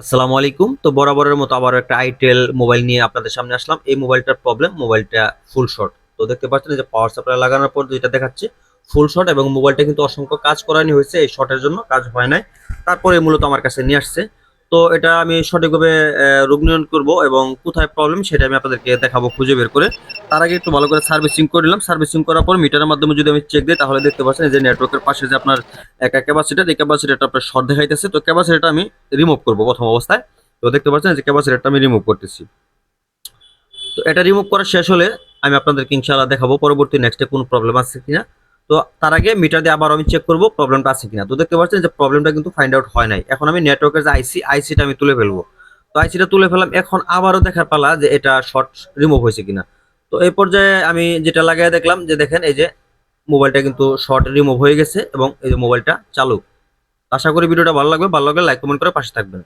আসসালামু আলাইকুম। তো বরাবরের মতো আবার একটা আইটেল মোবাইল নিয়ে আপনাদের সামনে আসলাম। এই মোবাইলটার প্রবলেম মোবাইলটা ফুল শর্ট তো দেখতে পাচ্ছেন যে পাওয়ার সাপ্লাই লাগানোর পর যেটা দেখাচ্ছে ফুল শর্ট এবং মোবাইলটা কিন্তু অসংখ্য কাজ করানি হয়েছে এই শর্টের জন্য, কাজ হয় নাই। তারপরে মূলত আমার কাছে নিয়ে আসছে। তো এটা আমি সঠিকভাবে রোগ নিয়ন্ত্রণ করব এবং কোথায় প্রবলেম সেটা আমি আপনাদেরকে দেখাবো খুঁজে বের করে। তার আগে একটু ভালো করে সার্ভিসিং করে নিলাম। সার্ভিসিং করার পর মিটারের মাধ্যমে যদি আমি চেক দিই, তাহলে দেখতে পাচ্ছেন যে নেটওয়ার্কের পাশে যে আপনার একটা ক্যাপাসিটার এই ক্যাপাসিটারটা আপনার শর্ট দেখাইতেছে। তো ক্যাপাসিটারটা আমি রিমুভ করব প্রথম অবস্থায়। তো দেখতে পাচ্ছেন যে ক্যাপাসিটারটা আমি রিমুভ করতেছি। তো এটা রিমুভ করা শেষ হলে আমি আপনাদেরকে ইনশাআল্লাহ দেখাবো পরবর্তী নেক্সটে কোনো প্রবলেম আছে কিনা। তো তার আগে মিটার দিয়ে আবার আমি চেক করব প্রবলেমটা আছে কিনা। তো দেখতে পাচ্ছেন যে প্রবলেমটা কিন্তু ফাইন্ড আউট হয় নাই। এখন আমি নেটওয়ার্কের যে আইসি আইসিটা আমি তুলে ফেলব। তো আইসিটা তুলে ফেলাম এখন আবারও দেখার পালা যে এটা শর্ট রিমুভ হয়েছে কিনা। তো এই পর্যায়ে আমি যেটা লাগাই দেখলাম যে দেখেন, এই যে মোবাইলটা কিন্তু শর্ট রিমুভ হয়ে গেছে এবং এই যে মোবাইলটা চালু। আশা করি ভিডিওটা ভালো লাগবে। ভালো লাগলে লাইক কমেন্ট করে পাশে থাকবেন।